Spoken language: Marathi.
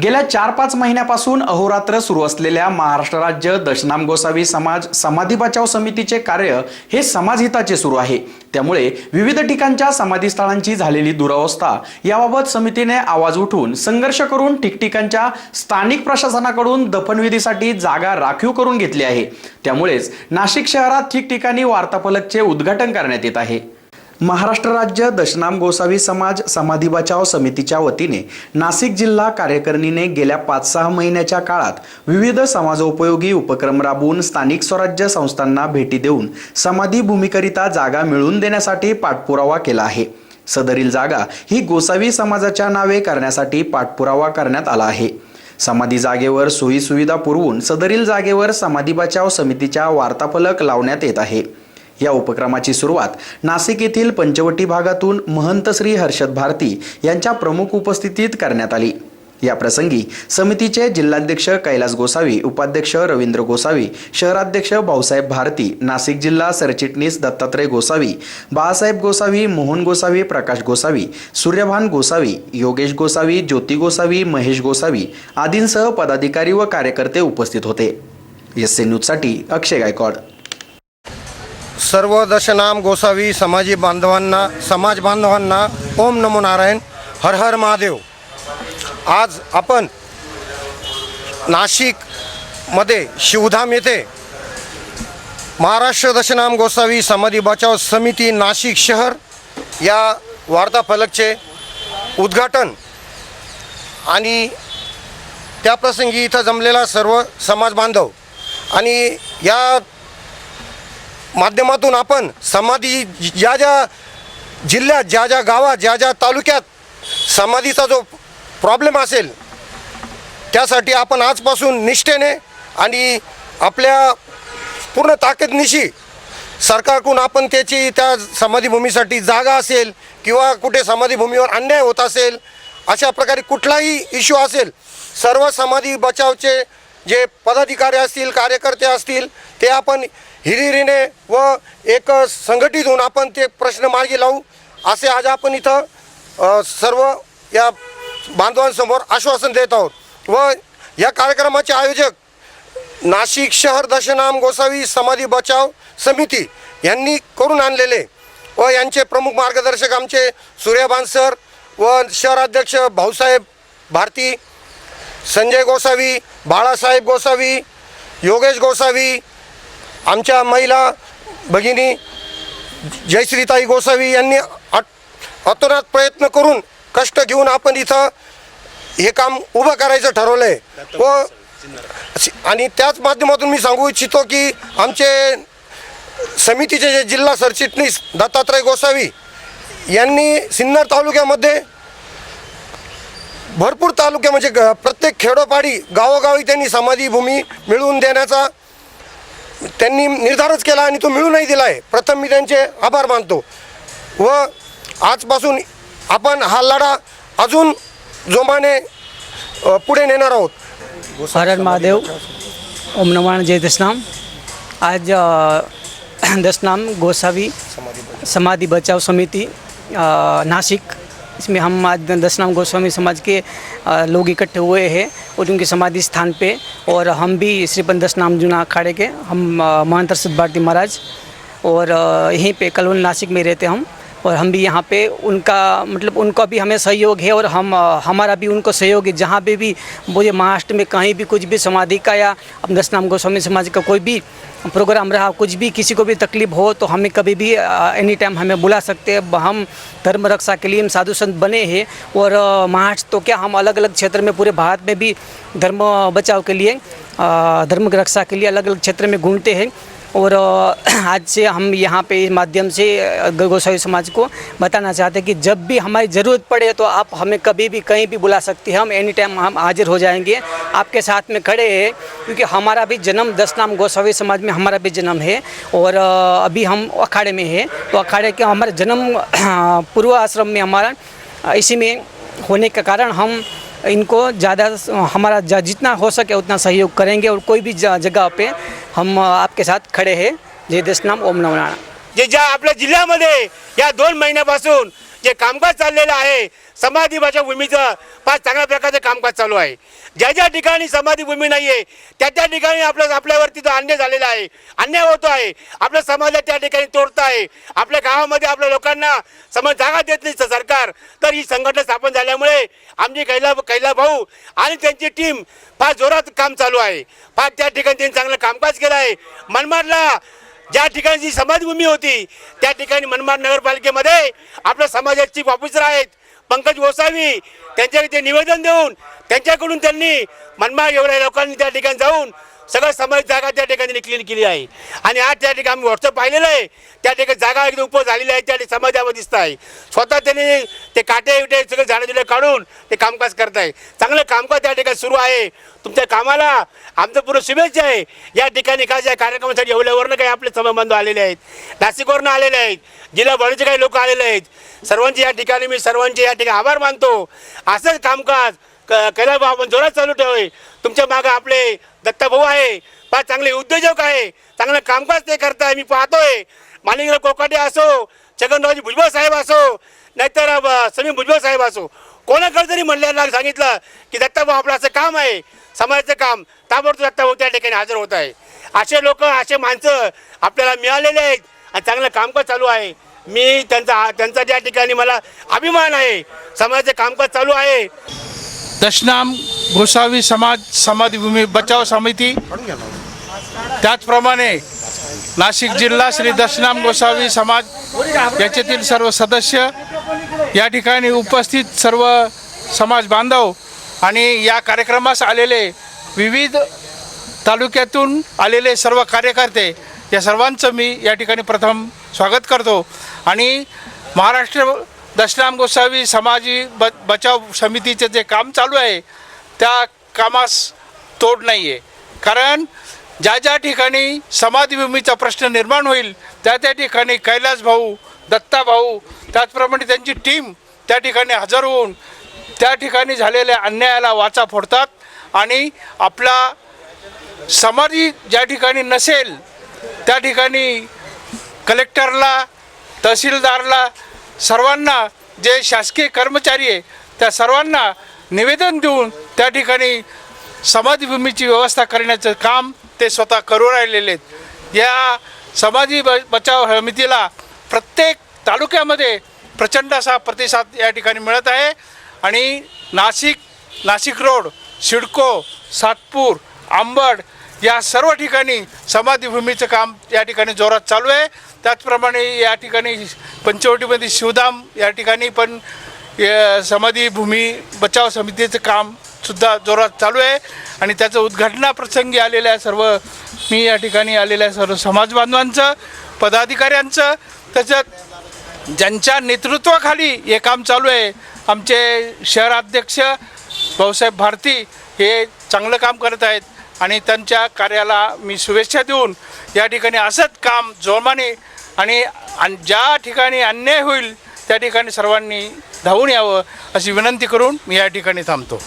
गेल्या चार पाच महिन्यापासून अहोरात्र सुरू असलेल्या महाराष्ट्र राज्य दशनाम गोसावी समाज समाधी बचाव समितीचे कार्य हे समाजहिताचे सुरू आहे. त्यामुळे विविध ठिकाणच्या समाधीस्थळांची झालेली दुरावस्था याबाबत समितीने आवाज उठवून संघर्ष करून ठिकठिकाणच्या स्थानिक प्रशासनाकडून दफनविधीसाठी जागा राखीव करून घेतली आहे. त्यामुळेच नाशिक शहरात ठिकठिकाणी वार्ताफलकचे उद्घाटन करण्यात येत आहे. महाराष्ट्र राज्य दशनाम गोसावी समाज समाधी बचाव समितीच्या वतीने नाशिक जिल्हा कार्यकारिणीने गेल्या पाच सहा महिन्याच्या काळात विविध समाजोपयोगी उपक्रम राबवून स्थानिक स्वराज्य संस्थांना भेटी देऊन समाधी भूमीकरिता जागा मिळवून देण्यासाठी पाठपुरावा केला आहे. सदरील जागा ही गोसावी समाजाच्या नावे करण्यासाठी पाठपुरावा करण्यात आला आहे. समाधी जागेवर सोयी सुविधा पुरवून सदरील जागेवर समाधी बचाव समितीच्या वार्ताफलक लावण्यात येत आहे. या उपक्रमाची सुरुवात नाशिक येथील पंचवटी भागातून महंत श्री हर्षद भारती यांच्या प्रमुख उपस्थितीत करण्यात आली. या प्रसंगी समितीचे जिल्हाध्यक्ष कैलास गोसावी उपाध्यक्ष रवींद्र गोसावी शहराध्यक्ष भाऊसाहेब भारती नाशिक जिल्हा सरचिटणीस दत्तात्रय गोसावी बाळासाहेब गोसावी मोहन गोसावी प्रकाश गोसावी सूर्यभान गोसावी योगेश गोसावी ज्योती गोसावी महेश गोसावी आदींसह पदाधिकारी व कार्यकर्ते उपस्थित होते. एस सी न्यूजसाठी अक्षय गायकवाड. सर्व दशनाम गोसावी समाजी बांधवांना समाज बांधवांना ओम नमो नारायण हर हर महादेव. आज आपण नाशिकमध्ये शिवधाम येथे महाराष्ट्र दशनाम गोसावी समाधी बचाव समिती नाशिक शहर या वार्ताफलकचे उद्घाटन आणि त्याप्रसंगी इथं जमलेला सर्व समाज बांधव आणि या माध्यमातून आपण समाधी ज्या ज्या जिल्ह्यात ज्या ज्या गावात ज्या ज्या तालुक्यात समाधीचा जो प्रॉब्लेम असेल त्यासाठी आपण आजपासून निष्ठेने आणि आपल्या पूर्ण ताकदनिशी सरकारकडून आपण त्याची त्या समाधीभूमीसाठी जागा असेल किंवा कुठे समाधीभूमीवर अन्याय होत असेल अशा प्रकारे कुठलाही इश्यू असेल सर्व समाधी बचावचे जे पदाधिकारी असतील कार्यकर्ते असतील ते आपण हिरिरीने व एक संघटित होऊन आपण ते प्रश्न मार्गी लावू असे आज आपण इथं सर्व या बांधवांसमोर आश्वासन देत आहोत. व या कार्यक्रमाचे आयोजक नाशिक शहर दशनाम गोसावी समाधी बचाव समिती यांनी करून आणलेले. व यांचे प्रमुख मार्गदर्शक आमचे सूर्यभान सर व शहराध्यक्ष भाऊसाहेब भारती संजय गोसावी बाळासाहेब गोसावी योगेश गोसावी आमच्या महिला भगिनी जयश्रीताई गोसावी यांनी अट- अतोनात प्रयत्न करून कष्ट घेऊन आपण इथं हे काम उभं करायचं ठरवलं आहे व आणि त्याच माध्यमातून मी सांगू इच्छितो की आमचे समितीचे जे जिल्हा सरचिटणीस दत्तात्रय गोसावी यांनी सिन्नर तालुक्यामध्ये भरपूर तालुक्या म्हणजे ग- प्रत्येक खेडोपाडी गावोगावी त्यांनी समाधी भूमी मिळवून देण्याचा त्यांनी निर्धारच केला आणि तो मिळूनही दिला आहे प्रथम मी त्यांचे आभार मानतो. व आजपासून आपण हा लढा अजून जोमाने पुढे नेणार आहोत. हरण महादेव ओम नमान जय दशनाम. आज अ, दशनाम गोसावी समाधी बचाव समिती नाशिक इसमें हम आज दशनाम गोस्वामी समाज के लोग इकट्ठे हुए हैं और उनके समाधि स्थान पे और हम भी श्रीपन दशनाम जुना अखाड़े के, हम महंत भारती महाराज और यहीं पे कलवन नासिक में रहते हम। और हम भी यहाँ पे उनका मतलब उनका भी हमें सहयोग है और हम, हमारा भी उनको सहयोग है। जहाँ पे भी मुझे महाराष्ट्र में कहीं भी कुछ भी समाधि का या अब दशनाम गोस्वामी समाज का कोई भी प्रोग्राम रहा, कुछ भी किसी को भी तकलीफ़ हो तो हमें कभी भी एनी टाइम हमें बुला सकते हैं। हम धर्म रक्षा के लिए हम साधु संत बने हैं और महाराष्ट्र तो क्या हम अलग अलग क्षेत्र में, पूरे भारत में भी धर्म बचाव के लिए धर्म रक्षा के लिए अलग अलग क्षेत्र में घूमते हैं। और आज से हम यहाँ पे माध्यम से गो- गोसावी समाज को बताना चाहते हैं कि जब भी हमारी ज़रूरत पड़े तो आप हमें कभी भी कहीं भी बुला सकते हैं। हम एनी टाइम हम हाजिर हो जाएँगे। आपके साथ में खड़े हैं, क्योंकि हमारा भी जन्म दस नाम गोसावी समाज में हमारा भी जन्म है। और अभी हम अखाड़े में हैं। तो अखाड़े के हमारे जन्म पूर्व आश्रम में हमारा इसी में होने के कारण हम इनको ज़्यादा हमारा ज- जितना हो सके उतना सहयोग करेंगे और कोई भी ज- जगह पे हम आपके साथ खड़े हैं। जय देश नाम ओम नवनारायण जे ज्या आपल्या जिल्ह्यामध्ये या दोन महिन्यापासून जे कामकाज चाललेलं आहे समाधी भाषा भूमीचं फार चांगल्या प्रकारचं कामकाज चालू आहे. ज्या ज्या ठिकाणी समाधी भूमी नाही आहे त्या त्या ठिकाणी आपलं आपल्यावरती जो अन्याय झालेला आहे अन्याय होतो आहे आपल्या समाजात त्या ठिकाणी तोडत आहे आपल्या गावामध्ये आपल्या लोकांना समज जागा देत नाही सरकार. तर ही संघटना स्थापन झाल्यामुळे आमची कैला कैला भाऊ आणि त्यांची टीम फार जोरात काम चालू आहे. फार त्या ठिकाणी त्यांनी चांगलं कामकाज केलं आहे. मनमाडला ज्या ठिकाणी जी समाजभूमी होती त्या ठिकाणी मनमाड नगरपालिकेमध्ये आपल्या समाजाची ऑफिसर आहेत पंकज गोसावी त्यांच्याकडे ते निवेदन देऊन त्यांच्याकडून त्यांनी मनमाड एवढ्या लोकांनी त्या ठिकाणी जाऊन सगळं समाज जागा त्या ठिकाणी क्लीन केली आहे. आणि आज त्या ठिकाणी आम्ही व्हॉट्सअप पाहिलेलं आहे. त्या ठिकाणी जागा एकदम उप झालेली आहे. त्या ठिकाणी समाजावर दिसत आहे. स्वतः त्यांनी ते काटे विटे सगळे झाडं जुडे काढून ते कामकाज करत आहे. चांगलं कामकाज त्या ठिकाणी सुरू आहे. तुमच्या कामाला आमचं पूर्ण शुभेच्छा आहे. या ठिकाणी काय या कार्यक्रमासाठी एवढ्यावरनं काही आपले समबंध आलेले आहेत. नाशिकवरनं आलेले आहेत. जिल्हा बळीचे काही लोक आलेले आहेत. सर्वांचे या ठिकाणी मी सर्वांचे या ठिकाणी आभार मानतो. असंच कामकाज क कैला भाऊ आपण जोरात चालू ठेवू तुमच्या मागं आपले दत्ताभाऊ आहे. फार चांगले उद्योजक आहे. चांगलं कामकाज ते करताय. मी पाहतोय. मालिंगराव कोकाटे असो छगनरावजी भुजबळ साहेब असो नाहीतर समीर भुजबळ साहेब असो. कोणाकडे जरी म्हणल्याला सांगितलं की दत्ताभाऊ आपलं असं काम आहे समाजाचं काम ताबडतोब दत्ताभाऊ त्या ठिकाणी हजर होत आहे. असे लोक असे माणसं आपल्याला मिळालेले आहेत आणि चांगलं कामकाज चालू आहे. मी त्यांचा त्यांचा त्या ठिकाणी मला अभिमान आहे. समाजाचं कामकाज चालू आहे. दशनाम गोसावी समाज समाधीभूमी बचाव समिती. त्याचप्रमाणे नाशिक जिल्हा श्री दशनाम गोसावी समाज याच्यातील सर्व सदस्य या ठिकाणी उपस्थित सर्व समाज बांधव आणि या कार्यक्रमास आलेले विविध तालुक्यातून आलेले सर्व कार्यकर्ते या सर्वांचं मी या ठिकाणी प्रथम स्वागत करतो. आणि महाराष्ट्र दशनाम गोसावी समाजी ब बचाव समितीचे जे काम चालू आहे त्या कामास तोड नाही आहे कारण ज्या ज्या ठिकाणी समाधीभूमीचा प्रश्न निर्माण होईल त्या त्या ठिकाणी कैलास भाऊ दत्ता भाऊ त्याचप्रमाणे त्यांची टीम त्या ठिकाणी हजर होऊन त्या ठिकाणी झालेल्या अन्यायाला वाचा फोडतात आणि आपला समाधी ज्या ठिकाणी नसेल त्या ठिकाणी कलेक्टरला तहसीलदारला सर्वांना जे शासकीय कर्मचारी आहे त्या सर्वांना निवेदन देऊन त्या ठिकाणी समाधीभूमीची व्यवस्था करण्याचं काम ते स्वतः करू राहिलेले आहेत. या समाधी ब बचाव समितीला प्रत्येक तालुक्यामध्ये प्रचंड असा प्रतिसाद या ठिकाणी मिळत आहे. आणि नाशिक नाशिक रोड सिडको सातपूर आंबड या सर्व ठिकाणी समाधीभूमीचं काम या ठिकाणी जोरात चालू आहे. त्याचप्रमाणे या ठिकाणी पंचवटीमध्ये शिवधाम या ठिकाणी पण समाधीभूमी बचाव समितीचं काम सुद्धा जोरात चालू आहे. आणि त्याचं उद्घाटनाप्रसंगी आलेल्या सर्व मी या ठिकाणी आलेल्या सर्व समाज बांधवांचं पदाधिकाऱ्यांचं त्याच्यात ज्यांच्या नेतृत्वाखाली हे काम चालू आहे. आमचे शहराध्यक्ष भाऊसाहेब भारती हे चांगलं काम करत आहेत. आणि त्यांच्या कार्याला मी शुभेच्छा देऊन या ठिकाणी असंच काम जोमाने आणि अन- ज्या ठिकाणी अन्याय होईल त्या ठिकाणी सर्वांनी धावून यावं अशी विनंती करून मी या ठिकाणी थांबतो.